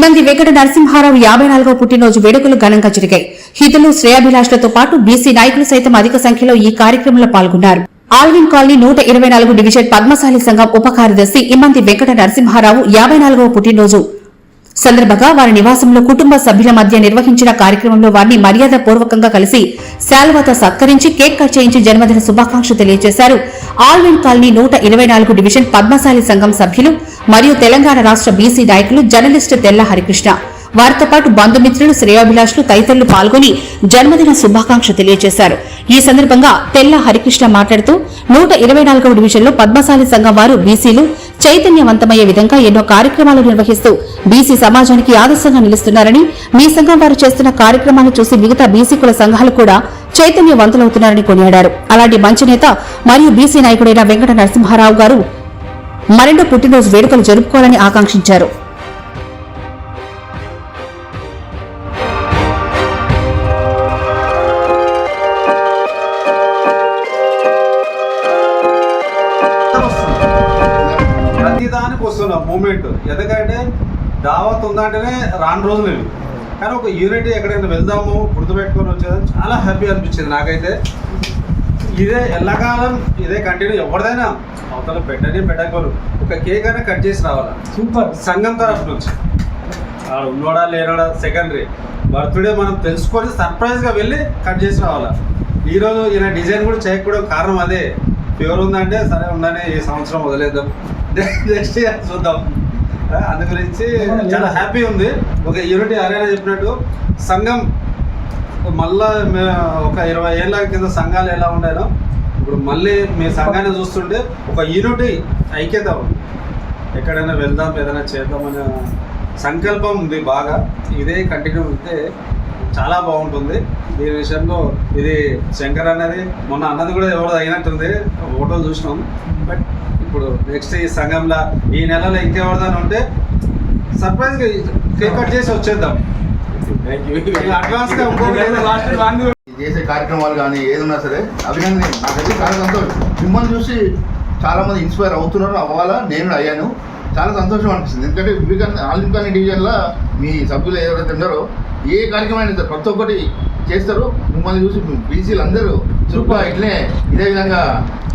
ఇమంది వెంకట నరసింహారావు యాభై నాలుగవ పుట్టినరోజు వేడుకలు ఘనంగా జరిగాయి. హితులు శ్రేయాభిలాషులతో పాటు బీసీ నాయకులు సైతం అధిక సంఖ్యలో ఈ కార్యక్రమంలో పాల్గొన్నారు. ఆల్విన్ కాలనీ నూట ఇరవై నాలుగు డివిజన్ పద్మశాలి సంఘం ఉప కార్యదర్శి ఇమ్మంది వెంకట నరసింహారావు యాభై నాలుగవ పుట్టినరోజు సందర్భంగా వారి నివాసంలో కుటుంబ సభ్యుల మధ్య నిర్వహించిన కార్యక్రమంలో వారిని మర్యాద పూర్వకంగా కలిసి శాల్వాతో సత్కరించి కేక్ కట్ చేయించి జన్మదిన శుభాకాంక్షలు తెలియజేశారు. ఆల్విన్ కాలనీ నూట ఇరవై నాలుగు డివిజన్ పద్మశాలి సంఘం సభ్యులు మరియు తెలంగాణ రాష్ట్ర బీసీ నాయకులు జర్నలిస్టు తెల్ల హరికృష్ణ. వారితో పాటు బంధుమిత్రులు శ్రేయాభిలాషులు తదితరులు పాల్గొని జన్మదిన శుభాకాంక్షలు తెలియజేశారు. ఈ సందర్భంగా తెల్ల హరికృష్ణ మాట్లాడుతూ నూట ఇరవై నాలుగవ డివిజన్లో పద్మశాలి సంఘం వారు బీసీలు చైతన్యవంతమయ్యే విధంగా ఎన్నో కార్యక్రమాలు నిర్వహిస్తూ బీసీ సమాజానికి ఆదర్శంగా నిలుస్తున్నారని మీ సంఘం వారు చేస్తున్న కార్యక్రమాలు చూసి మిగతా బీసీ కుల సంఘాలు కూడా చైతన్యవంతులవుతున్నారని కొనియాడారు. అలాంటి మంచి నేత మరియు బీసీ నాయకుడైన వెంకట నరసింహారావు గారు మరెన్నో పుట్టినరోజు వేడుకలు జరుపుకోవాలని ఆకాంక్షించారు. ప్రతిదానికి వస్తున్న మూమెంట్. ఎందుకంటే దావత్ ఉందంటేనే రాని రోజులు ఇవి. కానీ ఒక యూనిటీ ఎక్కడైనా వెళ్దాము గుర్తుపెట్టుకొని వచ్చేది చాలా హ్యాపీ అనిపించింది నాకైతే. ఇదే ఎల్లకాలం ఇదే కంటిన్యూ ఎవరిదైనా అవతల పెట్టని పెట్టకపోరు ఒక కేక్ అయినా కట్ చేసి రావాలా? సూపర్ సంఘం తరఫు నుంచి. ఉన్నోడా లేనోడా సెకండరీ బర్త్డే మనం తెలుసుకొని సర్ప్రైజ్గా వెళ్ళి కట్ చేసి రావాలా? ఈరోజు ఈయన డిజైన్ కూడా చేయకపోవడం కారణం అదే. ప్యూర్ ఉందంటే సరే ఉండని ఈ సంవత్సరం వదిలేద్దాం. నెక్స్ట్ ఇయర్ చూద్దాం. అందు గురించి చాలా హ్యాపీ ఉంది. ఒక యూనిటీ అరేనా చెప్పినట్టు సంఘం మళ్ళా ఒక ఇరవై ఏళ్ళ కింద సంఘాలు ఎలా ఉండేనో ఇప్పుడు మళ్ళీ మీ సంఘాన్ని చూస్తుంటే ఒక యూనిటీ ఐక్యత ఉంది. ఎక్కడైనా వెళ్దాం ఏదైనా చేద్దాం అనే సంకల్పం ఉంది బాగా. ఇదే కంటిన్యూ ఉంటే చాలా బాగుంటుంది. దీని విషయంలో ఇది శంకర్ అనేది మొన్న అన్నది కూడా ఎవరు అయినట్టుంది. ఫోటోలు చూసినాం. బట్ ఇప్పుడు నెక్స్ట్ ఈ సంఘంలో ఈ నెలలో ఇంకెవరిదాని ఉంటే సర్ప్రైజ్గా కేక్ కట్ చేసి వచ్చేద్దాం. అడ్వాన్స్గా చేసే కార్యక్రమాలు కానీ ఏదన్నా సరే అభినందన నాకైతే సంతోషం మిమ్మల్ని చూసి చాలా మంది ఇన్స్పైర్ అవుతున్నారు. అవ్వాలా? నేను కూడా అయ్యాను. చాలా సంతోషం అనిపిస్తుంది. ఎందుకంటే వివేకాన్ ఆలింకాని డివిజన్లో మీ సభ్యులు ఎవరైతే ఉన్నారో ఏ కార్యక్రమం సరే ప్రతి ఒక్కటి చేస్తారు. మిమ్మల్ని చూసి బీసీలు అందరూ చురుగ్గా ఇట్లే ఇదే విధంగా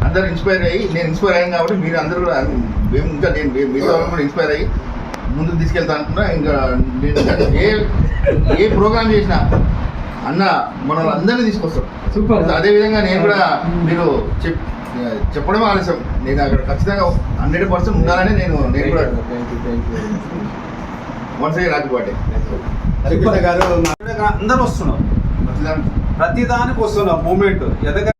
అందరూ ఇన్స్పైర్ అయ్యి నేను ఇన్స్పైర్ అయ్యాను కాబట్టి మీరు అందరూ కూడా మేము ఇంకా నేను మిగతా కూడా ఇన్స్పైర్ అయ్యి ముందుకు తీసుకెళ్తా అనుకున్నా. ఇంకా నేను ఏ ఏ ప్రోగ్రామ్ చేసినా అన్న మన అందరినీ తీసుకొస్తాం సూపర్. అదే విధంగా నేను కూడా మీరు చెప్ చెప్పడం ఆలస్యం. నేను అక్కడ ఖచ్చితంగా హండ్రెడ్ పర్సెంట్ ఉండాలని నేను నేను కూడా వన్స్ అయ్యి రాజు పాటే అందరూ వస్తున్నారు. ప్రతిదానికి వస్తున్నారు. మూమెంట్. ఎందుకంటే